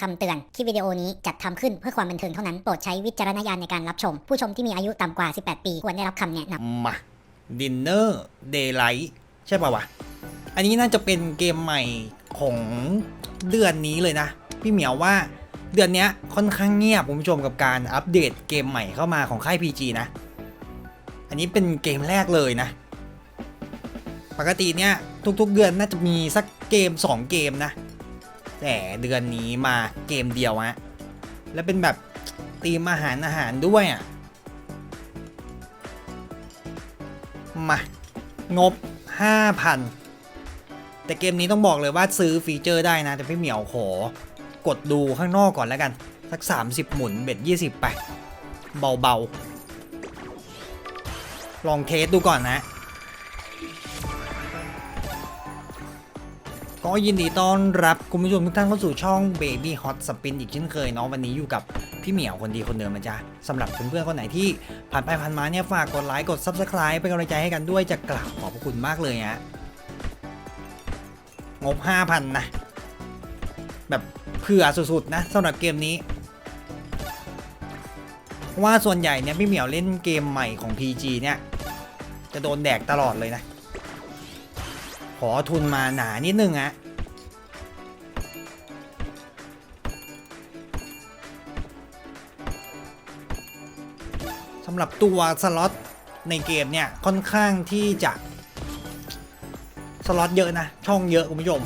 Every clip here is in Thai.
คำเตือน คลิปวิดีโอนี้จัดทำขึ้นเพื่อความบันเทิงเท่านั้น โปรดใช้วิจารณญาณในการรับชม ผู้ชมที่มีอายุต่ำกว่า 18 ปี ควรได้รับคำแนะนำมาดินเนอร์เดย์ไลท์ใช่ป่าวะ อันนี้น่าจะเป็นเกมใหม่ของเดือนนี้เลยนะ พี่เหมียวว่าเดือนเนี้ยค่อนข้างเงียบคุณผู้ชมกับการอัปเดตเกมใหม่เข้ามาของค่าย PG นะ อันนี้เป็นเกมแรกเลยนะ ปกติเนี่ยทุกๆเดือนน่าจะมีสักเกม 2 เกมนะ แต่เดือนนี้มาเกมเดียวฮะแล้วเป็นแบบตีมอาหารอาหารด้วยอะมางบ 5,000 แต่เกมนี้ต้องบอกเลยว่าซื้อฟีเจอร์ได้นะ แต่พี่เหมียวขอกดดูข้างนอกก่อนแล้วกัน สัก 30 หมุนเบ็ด20 ไป เบา ๆ ลองเทสดูก่อนนะ ก็ยินดีต้อนรับคุณผู้ชมทุกท่านเข้าสู่ช่อง Baby Hot Spin อีกเช่นเคยเนาะวันนี้อยู่กับพี่เหมียวคนดีคนเดิมนะจ๊ะสำหรับเพื่อนๆคนไหนที่ผ่านไปผ่านมาเนี่ยฝากกดไลค์กด Subscribe เป็นกำลังใจให้กันด้วยจะกราบขอบพระคุณมากเลยฮะงบ 5,000 นะ แบบเผื่อสุดๆนะสำหรับเกมนี้ ว่าส่วนใหญ่เนี่ยพี่เหมียวเล่นเกมใหม่ของ PG เนี่ยจะโดนแดกตลอดเลยนะ ขอทุนมาหนานิดนึงอะสำหรับตัวสล็อตในเกมเนี่ย ค่อนข้างที่จะสล็อตเยอะนะ ช่องเยอะคุณผู้ชม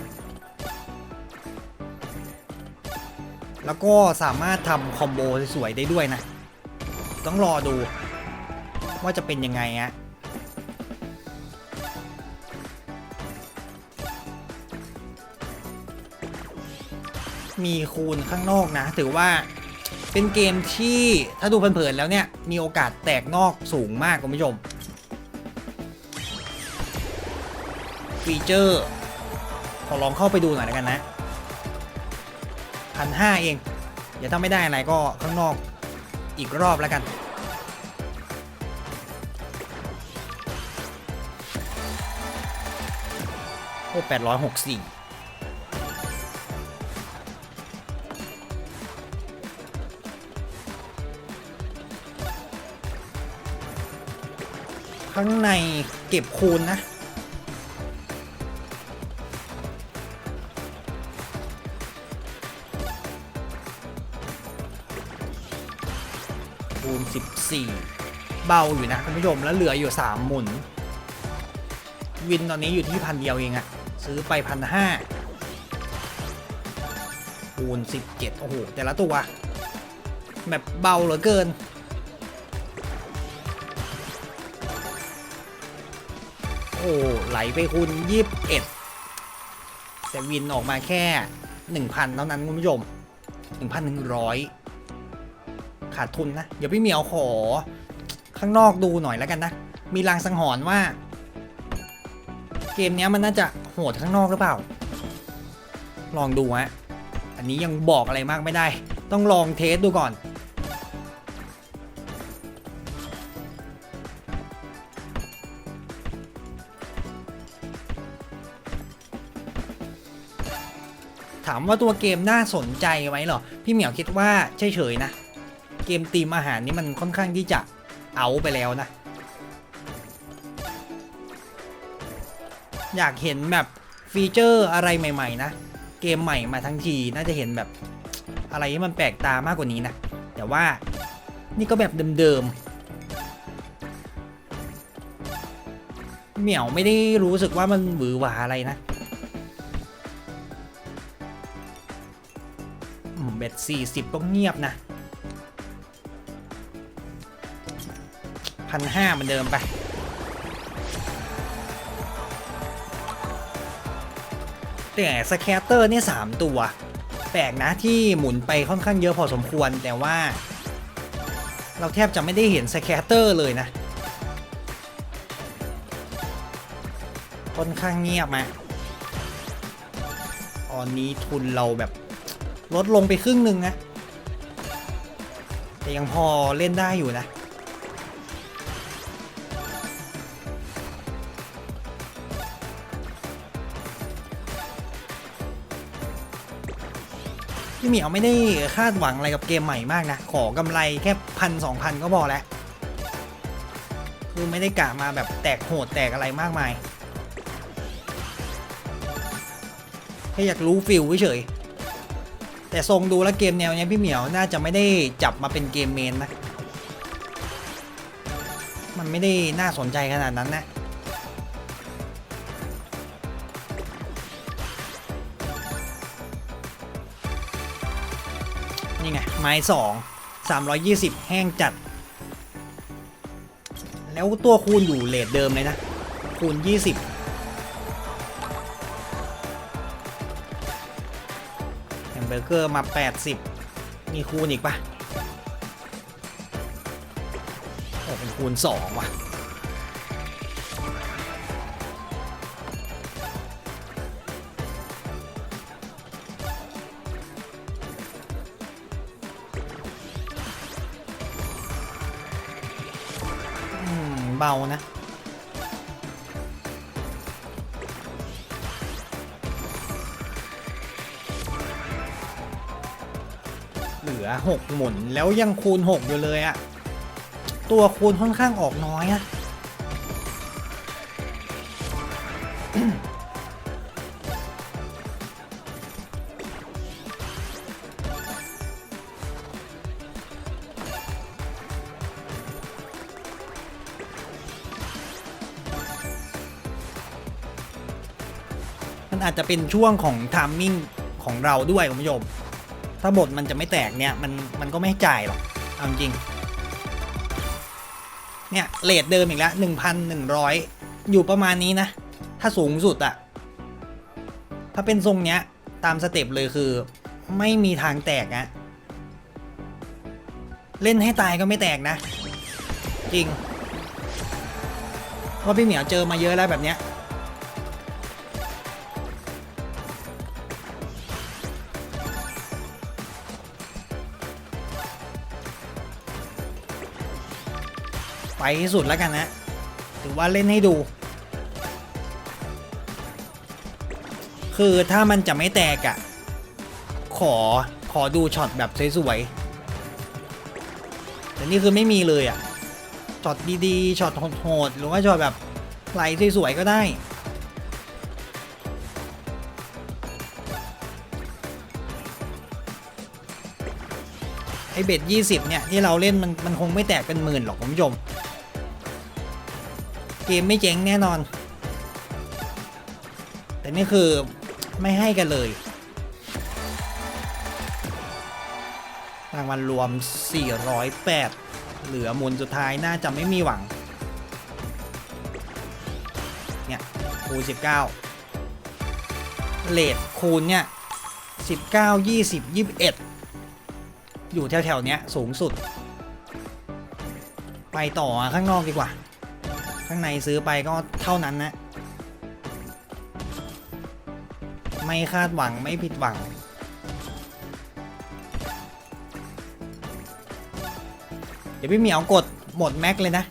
แล้วก็สามารถทำคอมโบสวยๆได้ด้วยนะ ต้องรอดูว่าจะเป็นยังไงฮะ มีคูณข้างนอกนะ ถือว่าเป็นเกมที่ถ้าดูเผินๆแล้วเนี่ย มีโอกาสแตกนอกสูงมากคุณผู้ชม ฟีเจอร์ ขอลองเข้าไปดูหน่อยแล้วกันนะพันห้าเองเดี๋ยวถ้าไม่ได้อะไรก็ข้างนอกอีกรอบแล้วกันโอ้แปดร้อยหกสี่ ข้างในเก็บคูณนะคูณ14 เบาอยู่นะคุณผู้ชมแล้วเหลืออยู่ 3 หมุน วินตอนนี้อยู่ที่พันเดียวเองอะซื้อไปพันห้าคูณ17 โอ้โห แต่ละตัว แบบเบาเหลือเกิน โอ้ไหลไปคูณ21แต่วินออกมาแค่ 1,000 เท่านั้นคุณผู้ชม 1,100 ขาดทุนนะเดี๋ยวพี่เหมียวขอ ข้างนอกดูหน่อยแล้วกันนะ มีลางสังหรณ์ว่า เกมนี้มันน่าจะโหดข้างนอกหรือเปล่า ลองดูฮะอันนี้ยังบอกอะไรมากไม่ได้ ต้องลองเทสดูก่อน ถามว่าตัวเกมน่าสนใจไหมหรอ พี่เหมียวคิดว่าเฉยๆนะ เกมตีมอาหารนี่มันค่อนข้างที่จะเอาไปแล้วนะ อยากเห็นแบบฟีเจอร์อะไรใหม่ ๆ นะ เกมใหม่มาทั้งทีน่าจะเห็นแบบอะไรที่มันแปลกตามากกว่านี้นะ แต่ว่านี่ก็แบบเดิมๆ เหมียวไม่ได้รู้สึกว่ามันหวือหวาอะไรนะ บ็ดสี่สิบก็เงียบนะพันห้าเหมือนเดิมไป แต่สแคตเตอร์นี่ยสามตัว แปลกนะที่หมุนไปค่อนข้างเยอะพอสมควรแต่ว่า เราแทบจะไม่ได้เห็นสแคตเตอร์เลยนะ ค่อนข้างเงียบมาตอนนี้ทุนเราแบบ ลดลงไปครึ่งหนึ่งนะ แต่ยังพอเล่นได้อยู่นะพี่เหมียวไม่ได้คาดหวังอะไรกับเกมใหม่มากนะ ขอกำไรแค่พันสองพันก็พอแล้ว คือไม่ได้กะมาแบบแตกโหดแตกอะไรมากมาย แค่อยากรู้ฟิลเฉยๆ แต่ทรงดูแล้วเกมแนวเนี้ยพี่เหมียวน่าจะไม่ได้จับมาเป็นเกมเมนนะ มันไม่ได้น่าสนใจขนาดนั้นนะนี่ไง ไม้สองสามร้อยยี่สิบแห้งจัด แล้วตัวคูณอยู่เลทเดิมเลยนะ คูณยี่สิบ อร์เกอร์มาแปดสิบมีคูณอีกปะโอ้เป็นคูณสองว่ะ เบานะ เหลือ 6 หมุนแล้วยังคูณ 6 อยู่เลยอะตัวคูณค่อนข้างออกน้อยอะมันอาจจะเป็นช่วงของทามมิ่งของเราด้วยคุณผู้ชม ถ้าบทมันจะไม่แตกเนี่ยมันมันก็ไม่จ่ายหรอกเอาจริง เนี่ยเลทเดิมอีกแล้วหนึ่งพันหนึ่งร้อยอยู่ประมาณนี้นะ ถ้าสูงสุดอะถ้าเป็นทรงเนี้ย ตามสเต็ปเลยคือ ไม่มีทางแตกนะเล่นให้ตายก็ไม่แตกนะ จริงเพราะพี่เหมียวเจอมาเยอะแล้วแบบเนี้ย ไปที่สุดแล้วกันนะถือว่าเล่นให้ดู คือถ้ามันจะไม่แตกอะ่ะ ขอขอดูช็อตแบบสวยๆแต่นี่คือไม่มีเลยอะ่ะช็อตดีๆช็อตโหดๆหรือว่าช็อตแบบไหลสวยๆก็ได้ไอเบ็ด20เนี่ย ที่เราเล่นมันมันคงไม่แตกเป็นหมื่นหรอกคุณผู้ชม เกมไม่เจ๊งแน่นอน แต่นี่คือไม่ให้กันเลย รางวัลรวม 408 เหลือมุนสุดท้ายน่าจะไม่มีหวัง เนี่ย คูณ 19 เลทคูณเนี่ย 19 20 21 อยู่แถวๆเนี้ยสูงสุด ไปต่อข้างนอกดีกว่า ข้างในซื้อไปก็เท่านั้นนะ ไม่คาดหวังไม่ผิดหวัง เดี๋ยวพี่เหมียวกดหมดแม็กเลยนะ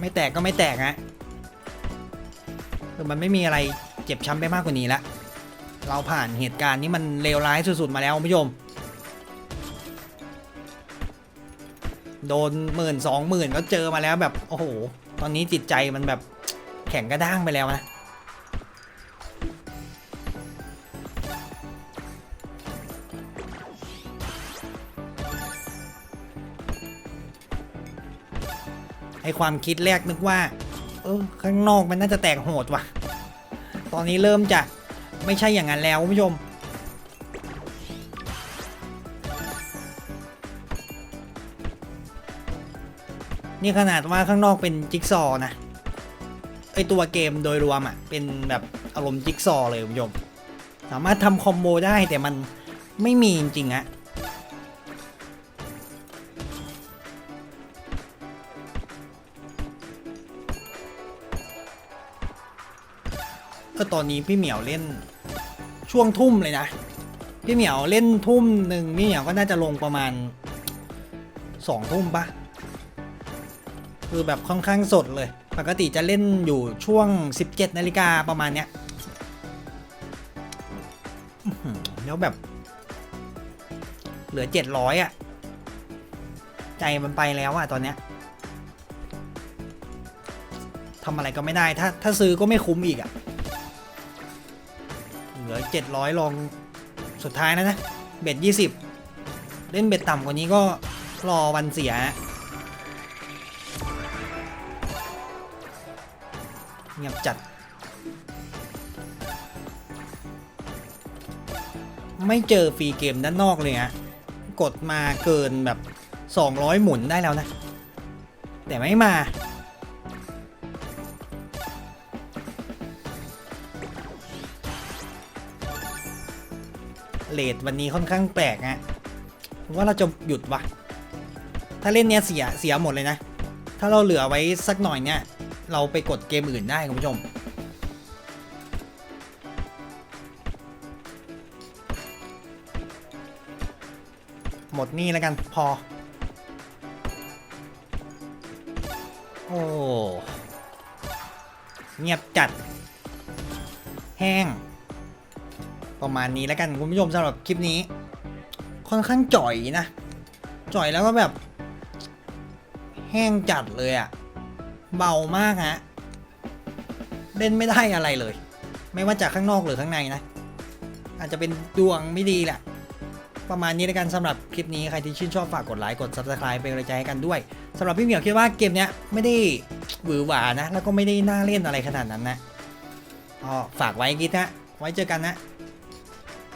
ไม่แตกก็ไม่แตกนะคือมันไม่มีอะไรเจ็บช้ำไปมากกว่านี้ละ เราผ่านเหตุการณ์นี้มันเลวร้ายสุดๆมาแล้วคุณผู้ชม โดนหมื่นสองหมื่นก็เจอมาแล้วแบบโอ้โห ตอนนี้จิตใจมันแบบแข็งกระด้างไปแล้วนะไอความคิดแรกนึกว่า เออข้างนอกมันน่าจะแตกโหดว่ะ ตอนนี้เริ่มจะไม่ใช่อย่างนั้นแล้วคุณผู้ชม นี่ขนาดว่าข้างนอกเป็นจิ๊กซอว์นะไอตัวเกมโดยรวมอะ่ะเป็นแบบอารมณ์จิ๊กซอว์เลยคุณผู้ชมสามารถทำคอมโบได้แต่มันไม่มีจริงๆอะก็ตอนนี้พี่เหมียวเล่นช่วงทุ่มเลยนะพี่เหมียวเล่นทุ่มหนึ่งพี่เหมียวก็น่าจะลงประมาณสองทุ่มปะ คือแบบค่อนข้างสดเลย ปกติจะเล่นอยู่ช่วง 17นาฬิกาประมาณเนี้ยแล้วแบบ เหลือเจ็ดร้อยอะใจมันไปแล้วอะตอนเนี้ยทำอะไรก็ไม่ได้ ถ้าถ้าซื้อก็ไม่คุ้มอีกอะเหลือเจ็ดร้อยลองสุดท้ายแล้วนะ เบ็ดยี่สิบเล่นเบ็ดต่ำกว่านี้ก็รอวันเสีย เงียบจัด ไม่เจอฟรีเกมด้านนอกเลยฮะกดมาเกินแบบ 200 หมุนได้แล้วนะ แต่ไม่มา เลทวันนี้ค่อนข้างแปลกฮะว่าเราจะหยุดวะถ้าเล่นเนี้ยเสียเสียหมดเลยนะ ถ้าเราเหลือไว้สักหน่อยเนี่ย เราไปกดเกมอื่นได้คุณผู้ชม หมดนี่แล้วกันพอ โอ้ เงียบจัด แห้ง ประมาณนี้แล้วกันคุณผู้ชมสำหรับคลิปนี้ ค่อนข้างจ่อยนะ จ่อยแล้วก็แบบ แห้งจัดเลยอะ เบามากฮะ เล่นไม่ได้อะไรเลย ไม่ว่าจากข้างนอกหรือข้างในนะ อาจจะเป็นดวงไม่ดีแหละ ประมาณนี้แล้วกันสำหรับคลิปนี้ใครที่ชื่นชอบฝากกดไลค์กด subscribe เป็นกำลังใจให้กันด้วยสำหรับพี่เหมียวคิดว่าเกมเนี้ยไม่ได้หวือหวานะ แล้วก็ไม่ได้น่าเล่นอะไรขนาดนั้นนะก็ฝากไว้คิดนะ ไว้เจอกันนะ